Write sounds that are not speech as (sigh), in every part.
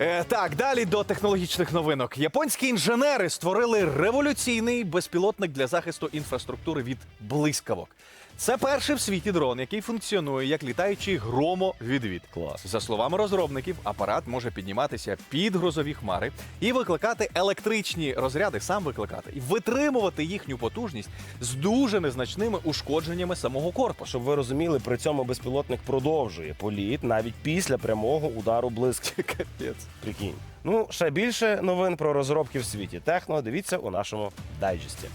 Е, так, далі до технологічних новинок. Японські інженери створили революційний безпілотник для захисту інфраструктури від блискавок. Це перший в світі дрон, який функціонує як літаючий громовідвід. Клас. За словами розробників, апарат може підніматися під грозові хмари і викликати електричні розряди, сам викликати, і витримувати їхню потужність з дуже незначними ушкодженнями самого корпусу. Щоб ви розуміли, при цьому безпілотник продовжує політ навіть після прямого удару блискавки. (laughs) Капець. Прикинь. Ну, ще більше новин про розробки в світі техно. Дивіться у нашому дайджесті.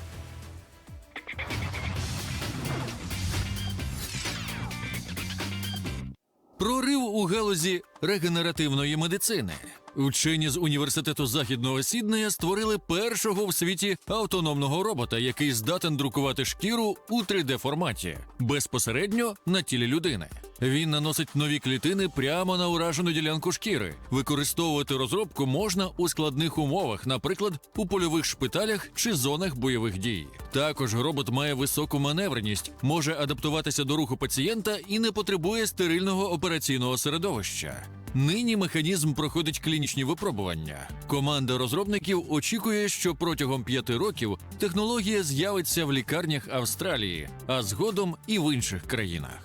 Прорив у галузі регенеративної медицини. Вчені з університету західного Сіднея створили першого в світі автономного робота, який здатен друкувати шкіру у 3D форматі безпосередньо на тілі людини. Він наносить нові клітини прямо на уражену ділянку шкіри. Використовувати розробку можна у складних умовах, наприклад, у польових шпиталях чи зонах бойових дій. Також робот має високу маневреність, може адаптуватися до руху пацієнта і не потребує стерильного операційного середовища. Нині механізм проходить клінічні випробування. Команда розробників очікує, що протягом п'яти років технологія з'явиться в лікарнях Австралії, а згодом і в інших країнах.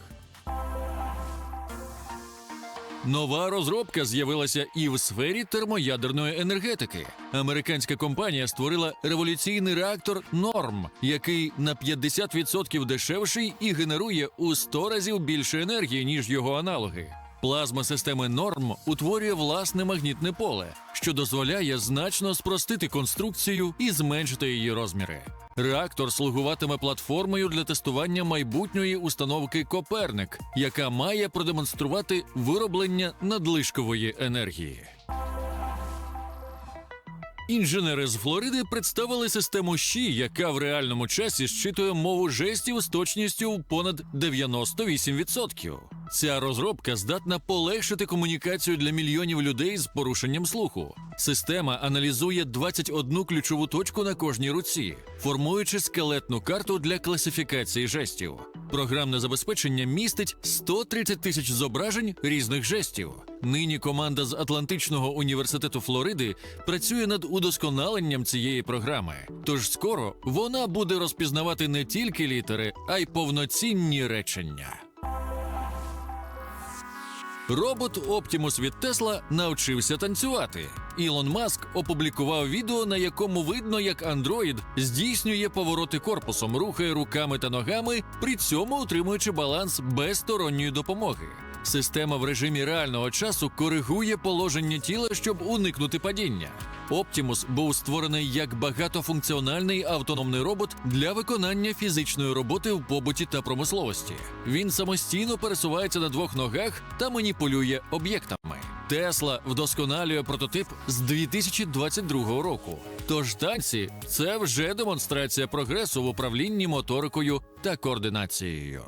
Нова розробка з'явилася і в сфері термоядерної енергетики. Американська компанія створила революційний реактор Норм, який на 50% дешевший і генерує у 100 разів більше енергії, ніж його аналоги. Плазма системи Норм утворює власне магнітне поле, що дозволяє значно спростити конструкцію і зменшити її розміри. Реактор слугуватиме платформою для тестування майбутньої установки Коперник, яка має продемонструвати вироблення надлишкової енергії. Інженери з Флориди представили систему ЩІ, яка в реальному часі щитує мову жестів з точністю понад 98%. Ця розробка здатна полегшити комунікацію для мільйонів людей з порушенням слуху. Система аналізує 21 ключову точку на кожній руці, формуючи скелетну карту для класифікації жестів. Програмне забезпечення містить 130 тисяч зображень різних жестів. Нині команда з Атлантичного університету Флориди працює над удосконаленням цієї програми. Тож скоро вона буде розпізнавати не тільки літери, а й повноцінні речення. Робот Оптімус від Тесла навчився танцювати. Ілон Маск опублікував відео, на якому видно, як андроїд здійснює повороти корпусом, рухає руками та ногами, при цьому утримуючи баланс без сторонньої допомоги. Система в режимі реального часу коригує положення тіла, щоб уникнути падіння. Оптімус був створений як багатофункціональний автономний робот для виконання фізичної роботи в побуті та промисловості. Він самостійно пересувається на двох ногах та маніпулює об'єктами. Тесла вдосконалює прототип з 2022 року. Тож танці це вже демонстрація прогресу в управлінні моторикою та координацією.